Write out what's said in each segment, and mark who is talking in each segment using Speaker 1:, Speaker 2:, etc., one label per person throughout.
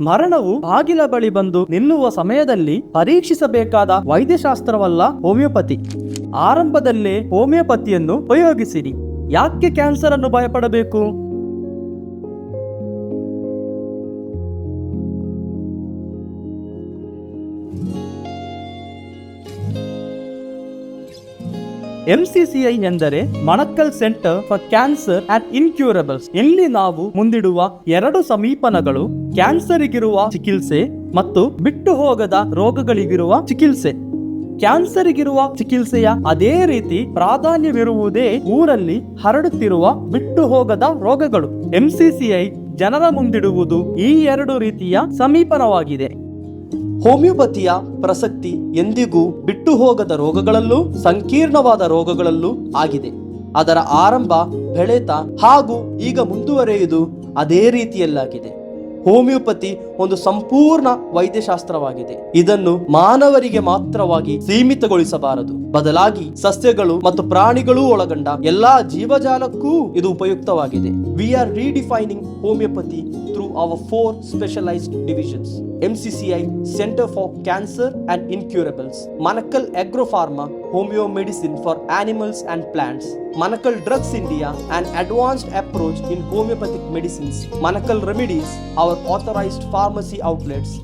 Speaker 1: ಮರಣವು ಬಾಗಿಲ ಬಳಿ ಬಂದು ನಿಲ್ಲುವ ಸಮಯದಲ್ಲಿ ಪರೀಕ್ಷಿಸಬೇಕಾದ ವೈದ್ಯಶಾಸ್ತ್ರವಲ್ಲ ಹೋಮಿಯೋಪತಿ. ಆರಂಭದಲ್ಲೇ ಹೋಮಿಯೋಪತಿಯನ್ನು ಉಪಯೋಗಿಸಿರಿ. ಯಾಕೆ ಕ್ಯಾನ್ಸರ್ ಅನ್ನು ಭಯಪಡಬೇಕು? ಎಂಸಿಸಿಐ ಎಂದರೆ Manakal centre for cancer and incurables. ಇಲ್ಲಿ ನಾವು ಮುಂದಿಡುವ ಎರಡು ಸಮೀಪನಗಳು ಕ್ಯಾನ್ಸರಿಗಿರುವ ಚಿಕಿತ್ಸೆ ಮತ್ತು ಬಿಟ್ಟು ಹೋಗದ ರೋಗಗಳಿಗಿರುವ ಚಿಕಿತ್ಸೆ. ಕ್ಯಾನ್ಸರಿಗಿರುವ ಚಿಕಿತ್ಸೆಯ ಅದೇ ರೀತಿ ಪ್ರಾಧಾನ್ಯವಿರುವುದೇ ಊರಲ್ಲಿ ಹರಡುತ್ತಿರುವ ಬಿಟ್ಟು ಹೋಗದ ರೋಗಗಳು ಎಂಸಿಸಿಐ ಜನರ ಮುಂದಿಡುವುದು ಈ ಎರಡು ರೀತಿಯ ಸಮೀಪನವಾಗಿದೆ. ಹೋಮಿಯೋಪತಿಯ ಪ್ರಸಕ್ತಿ ಎಂದಿಗೂ ಬಿಟ್ಟು ಹೋಗದ ರೋಗಗಳಲ್ಲೂ, ಸಂಕೀರ್ಣವಾದ ರೋಗಗಳಲ್ಲೂ ಆಗಿದೆ. ಅದರ ಆರಂಭ ಬೆಳೆತ ಹಾಗೂ ಈಗ ಮುಂದುವರೆಯುವುದು ಅದೇ ರೀತಿಯಲ್ಲಾಗಿದೆ. ಹೋಮಿಯೋಪತಿ ಒಂದು ಸಂಪೂರ್ಣ ವೈದ್ಯಶಾಸ್ತ್ರವಾಗಿದೆ. ಇದನ್ನು ಮಾನವರಿಗೆ ಮಾತ್ರವಾಗಿ ಸೀಮಿತಗೊಳಿಸಬಾರದು. ಬದಲಾಗಿ ಸಸ್ಯಗಳು ಮತ್ತು ಪ್ರಾಣಿಗಳೂ ಒಳಗೊಂಡ ಎಲ್ಲಾ ಜೀವಜಾಲಕ್ಕೂ ಇದು ಉಪಯುಕ್ತವಾಗಿದೆ. We are redefining homeopathy through our four specialised divisions MCCI centre for cancer and incurables Manakal Agropharma homeo medicine for animals and plants Manakal drugs India and advanced approach in homeopathic medicines Manakal remedies our authorised pharmacy outlets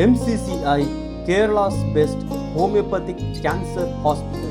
Speaker 1: MCCI Kerala's best homeopathic cancer hospital